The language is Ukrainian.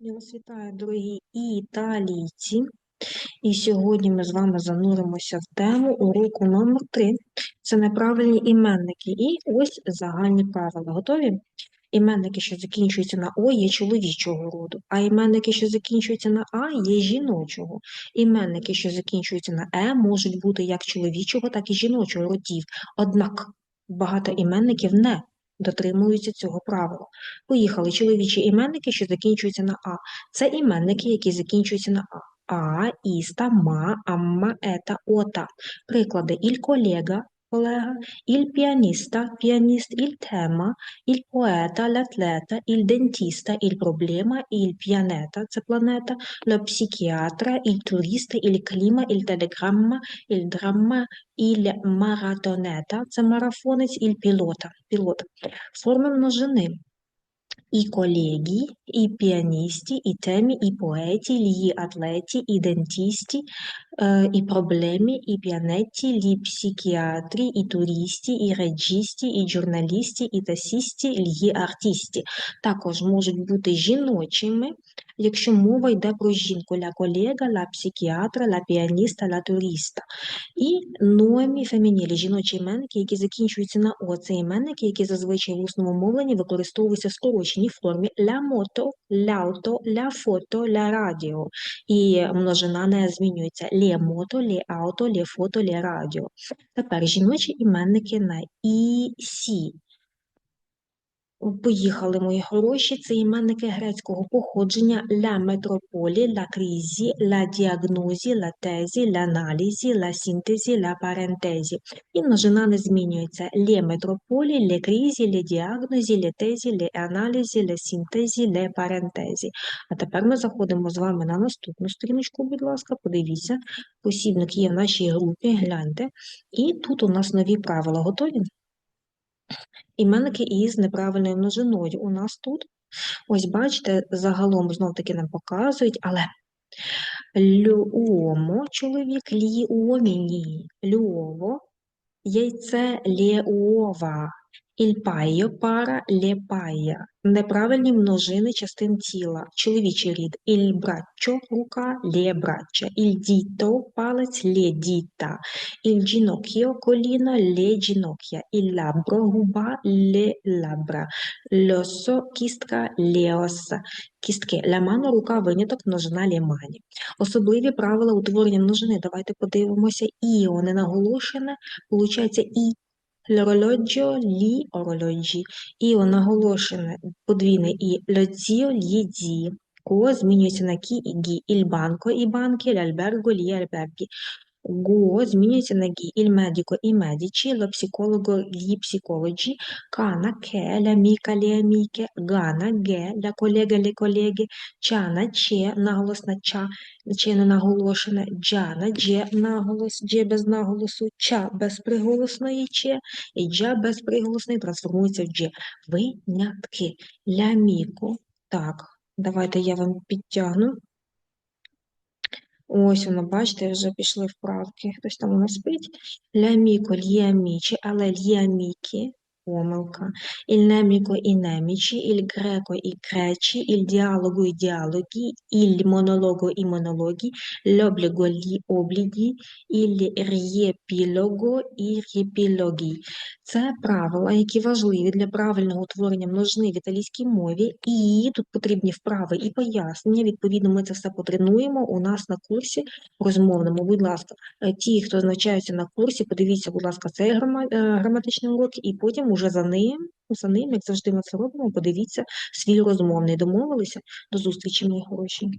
Я вас вітаю, дорогі італійці. І сьогодні ми з вами зануримося в тему уроку номер 3 Це неправильні іменники. І ось загальні правила. Готові? Іменники, що закінчуються на О, є чоловічого роду, а іменники, що закінчуються на А, є жіночого. Іменники, що закінчуються на Е, можуть бути як чоловічого, так і жіночого родів. Однак багато іменників не дотримуються цього правила. Поїхали чоловічі іменники, що закінчуються на А. Це іменники, які закінчуються на А. А, іста, ма, амма, ета, ота. Приклади «il collega» – колега, «il pianista» – піаніст, «il tema», «il poeta», «l'atleta», «il dentista», «il problema», «il pianeta» – це планета, «lo psichiatra», «il turista», «il clima», «il telegramma», «il dramma», «il maratoneta» – це марафонець, «il pilota» – пілот. Форми множини і колеги, і піаністі, і темі, і поеті, лії атлеті, і дентісті, е, і проблемі, і піанеті, і психіатрі, і туристі, і реджісті, і журналісті, і тасісті, і артісті. Також можуть бути жіночими, якщо мова йде про жінку, ля колега, ля психіатра, ля піаніста, ля туриста. І номі фемінілі, жіночі іменники, які закінчуються на О, це іменники, які зазвичай в усному мовленні використовуються в скороченій формі ля мото, ляуто, ля фото, ля радіо. І множина не змінюється лє мото, лє ауто, лє фото, лє радіо. Тепер жіночі іменники на і, сі. Поїхали, мої хороші. Це іменники грецького походження ля метрополі, ля крізі, ля діагнозі, ля тезі, ля аналізі, ля синтезі, ля парентезі. І множина не змінюється. Лє метрополі, лє крізі, лє діагнозі, лє тезі, лє аналізі, лє синтезі, лє парентезі. А тепер ми заходимо з вами на наступну сторіночку, будь ласка, подивіться. Посібник є в нашій групі, гляньте. І тут у нас нові правила. Готові? Іменники із неправильною множиною у нас тут. Ось бачите, загалом знов-таки нам показують, але люомо чоловік ліоміні, уоміні, яйце лєуова, ільпайо пара лєпая. Неправильні множини частин тіла. Чоловічий рід іль браччо рука лє брачча, іль діто палець лє діта, іль джінокіо коліно лє джінок'я, іль лабро губа лє лабра, льосо кістка лєоса. Кістки лямано рука виняток множина лємані. Особливі правила утворення множини. Давайте подивимося. Іо не наголошене, получається і L'orologio, lì orologi. І наголошене подвійне і льоціо, лі дзі. Ко змінюється на кі і гі. Ільбанко і банки, ляльберго, лі альбергі. Го змінюється на гі. Іль медіко і медічі, ло псиколого, лі псикологі. Кана, ке, ля міка, лі аміке. Гана, ге, ля колега, лі колеги. Чана, че, наголос на ча, че не наголошене. Джана, дже, наголос, дже без наголосу. Ча без приголосної че. І джа без приголосної трансформується в дже. Винятки. Ляміко. Так, давайте я вам підтягну. Ось воно, бачите, вже пішли вправки. Хтось там у нас спить. Ляміко, ліамічі, але ліамікі, помилка. Іль неміко і немічі, іль греко і кречі, іль діалогу і діалогі, іль монолого і монологі, льобліго лі облігі, іль р'єпілого і р'єпілогі. Це правила, які важливі для правильного утворення множини в італійській мові, і тут потрібні вправи і пояснення. Відповідно, ми це все потренуємо у нас на курсі розмовному. Будь ласка, е, ті, хто навчаються на курсі, подивіться, будь ласка, цей е, граматичний урок, і потім уже за ним, за ним, як завжди ми це робимо, подивіться свій розмовний. Домовилися? До зустрічі, мої хороші.